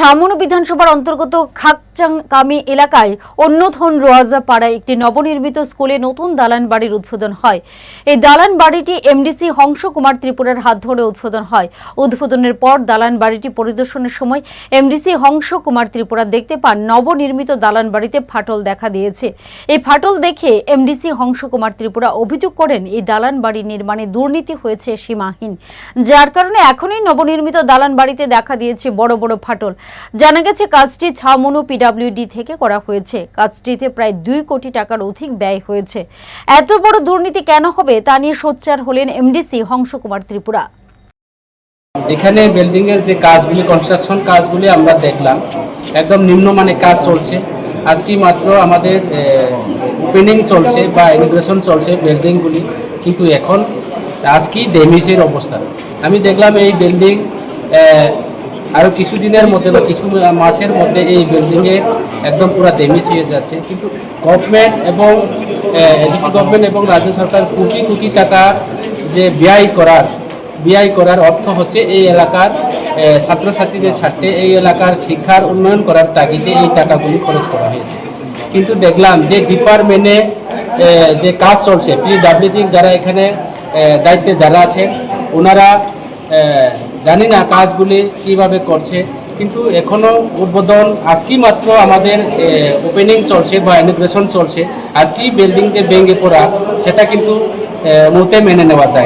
ছামনু বিধানসভার অন্তর্গত খাকচাংকামি এলাকায় অন্যধন রোয়াজা পাড়ায় একটি নবনির্মিত স্কুলে নতুন দালান বাড়ির উদ্বোধন হয়। এই দালান বাড়িটি এমডিসি হংস কুমার ত্রিপুরার হাত ধরে উদ্বোধন হয়। উদ্বোধনের পর দালান বাড়িটি পরিদর্শনের সময় এমডিসি হংস কুমার ত্রিপুরা দেখতে পান নবনির্মিত দালান বাড়িতে ফাটল দেখা দিয়েছে। এই ফাটল দেখে এমডিসি হংস কুমার ত্রিপুরা অভিযোগ করেন, এই দালান বাড়ি নির্মাণে দুর্নীতি হয়েছে সীমাহীন। যার কারণে এখনই নবনির্মিত দালান বাড়িতে দেখা দিয়েছে বড় বড় ফাটল। জানা গেছে, কাজটি ছামনু পিডাব্লিউডি থেকে করা হয়েছে। কাজটিতে প্রায় দুই কোটি টাকার অধিক ব্যয় হয়েছে। এত বড় দুর্নীতি কেন হবে তা নিয়ে সোচ্চার হলেন এমডিসি হংস কুমার ত্রিপুরা। এখানে বিল্ডিং এর যে কাজগুলি কনস্ট্রাকশন কাজগুলি আমরা দেখলাম, একদম নিম্নমানের কাজ চলছে। আজকে মাত্র আমাদের ওপেনিং চলছে বা ইমিগ্রেশন চলছে বিল্ডিংগুলি, কিন্তু এখন আজকেই ড্যামেজের অবস্থা। আমি দেখলাম এই বিল্ডিং আরও কিছুদিনের মধ্যে বা কিছু মাসের মধ্যে এই বিল্ডিংয়ে একদম পুরো ড্যামেজ হয়ে যাচ্ছে। কিন্তু গভর্নমেন্ট এবং এডিসি গভর্নমেন্ট এবং রাজ্য সরকার কোটি কোটি টাকা যে ব্যয় করার ব্যয় করার অর্থ হচ্ছে এই এলাকার ছাত্রছাত্রীদের স্বার্থে এই এলাকার শিক্ষার উন্নয়ন করার তাগিদে এই টাকাগুলি খরচ করা হয়েছে। কিন্তু দেখলাম যে ডিপার্টমেন্টে যে কাজ চলছে পি পিডাব্লিউডি যারা এখানে দায়িত্বে যারা আছেন, ওনারা জানি না কাজগুলি কীভাবে করছে, কিন্তু এখনও উদ্বোধন আজকেই মাত্র আমাদের ওপেনিং চলছে বা ইমিগ্রেশন চলছে, আজকেই বিল্ডিং যে ভেঙে পড়া, সেটা কিন্তু মুহূর্তে মেনে নেওয়া যায়।